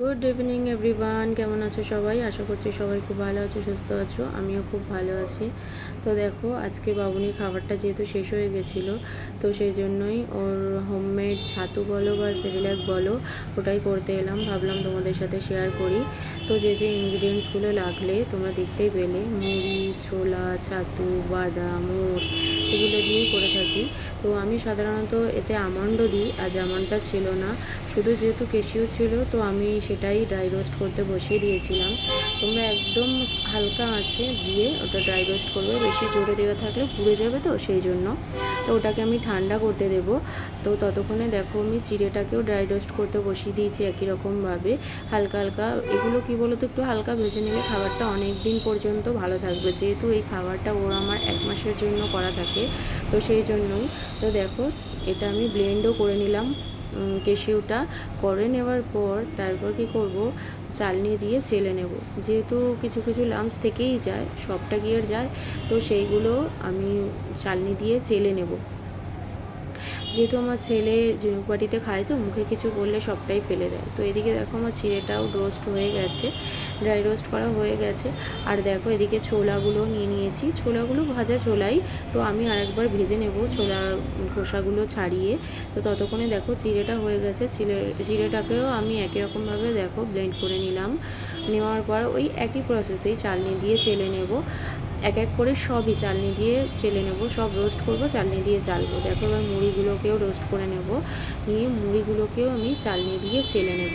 Good evening everyone কেমন আছো সবাই? আশা করছি সবাই খুব ভালো আছো, সুস্থ আছো। আমিও খুব ভালো আছি। তো দেখো, আজকে বাবুনির খাবারটা যেহেতু শেষ হয়ে গেছিল, তো সেই জন্যই ওর হোমমেড ছাতু বলো বা সেরিল্যাক বলো, ওটাই করতে এলাম। ভাবলাম তোমাদের সাথে শেয়ার করি। তো যে যে ইনগ্রিডিয়েন্টসগুলো লাগলে তোমরা দেখতেই পেলে। মুড়ি, ছোলা, ছাতু, বাদাম, ওটস, এগুলো দিয়েই করে থাকি। তো আমি সাধারণত এতে আমন্ডও দিই আজ আমন্ডটা ছিল না। শুধু যেহেতু কেশিও ছিল, তো আমি সেটাই ড্রাই রোস্ট করতে বসিয়ে দিয়েছিলাম। তোমরা একদম হালকা আছে দিয়ে ওটা ড্রাই রোস্ট করবে। বেশি জোরে দেওয়া থাকলে পুড়ে যাবে তো, সেই জন্য। তো ওটাকে আমি ঠান্ডা করতে দেব। তো ততক্ষণে দেখো আমি চিড়েটাকেও ড্রাই রোস্ট করতে বসিয়ে দিয়েছি একই রকমভাবে। হালকা হালকা এগুলো কি বলো তো একটু হালকা ভেজে নিলে খাবারটা অনেক দিন পর্যন্ত ভালো থাকবে। যেহেতু এই খাবারটা ওর আমার এক মাসের জন্য করা থাকে তো সেই জন্যই। তো দেখো এটা আমি ব্লেন্ডও করে নিলাম উম, কেশিওটা করে নেওয়ার পর তারপর কি করব? চালনি দিয়ে চেলে নেব। যেহেতু কিছু কিছু লামস থেকেই যায়, সবটা গিয়ে যায়? তো সেইগুলো আমি চালনি দিয়ে চেলে নেব। যেহেতু আমার ছেলে ঝিনুক বাটিতে খায় তো মুখে কিছু বললে সবটাই ফেলে দেয়। তো এদিকে দেখো আমার চিড়েটাও রোস্ট হয়ে গেছে ড্রাই রোস্ট করা হয়ে গেছে। আর দেখো এদিকে ছোলাগুলো নিয়ে নিয়েছি। ছোলাগুলো ভাজা ছোলাই, তো আমি আরেকবার ভেজে নেব ছোলা খোসাগুলো ছাড়িয়ে। তো ততক্ষণে দেখো চিড়েটা হয়ে গেছে। চিড়ে, চিড়েটাকেও আমি একই রকমভাবে দেখো ব্লেন্ড করে নিলাম। নেওয়ার পর ওই একই প্রসেসেই চালনি দিয়ে চেলে নেব। এক এক করে সবই চালনি দিয়ে চেলে নেব, সব রোস্ট করব, চালনি দিয়ে চালবো। দেখো এবার মুড়িগুলোকেও রোস্ট করে নেব। নিয়ে মুড়িগুলোকেও আমি চালনি দিয়ে চেলে নেব।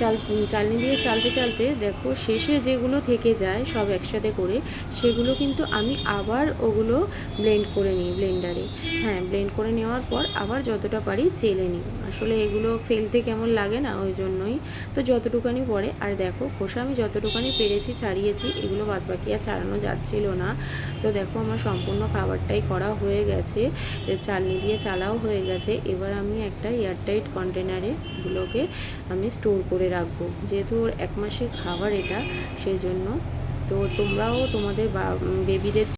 চাল চালনি দিয়ে চালতে চালতে দেখো শেষে যেগুলো থেকে যায় সব একসাথে করে, সেগুলো কিন্তু আমি আবার ওগুলো ব্লেন্ড করে নিই ব্লেন্ডারে হ্যাঁ ব্লেন্ড করে নেওয়ার পর আবার যতটা পারি চেলে নিই। আসলে এগুলো ফেলতে কেমন লাগে না, ওই জন্যই। তো যতটুকানি পরে, আর দেখো খোসা আমি যতটুকানি পেরেছি, ছাড়িয়েছি, এগুলো বাদ বাকি আর ছাড়ানো যাচ্ছিল না। তো দেখো আমার সম্পূর্ণ খাবারটাই করা হয়ে গেছে চালনি দিয়ে চালাও হয়ে গেছে। এবার আমি একটা এয়ারটাইট কন্টেনারে এগুলোকে আমি স্টোর করে রাখব। যেহেতু ওর এক মাসের খাবার এটা সেই জন্য তো তোমরাও তোমাদের বেবিদের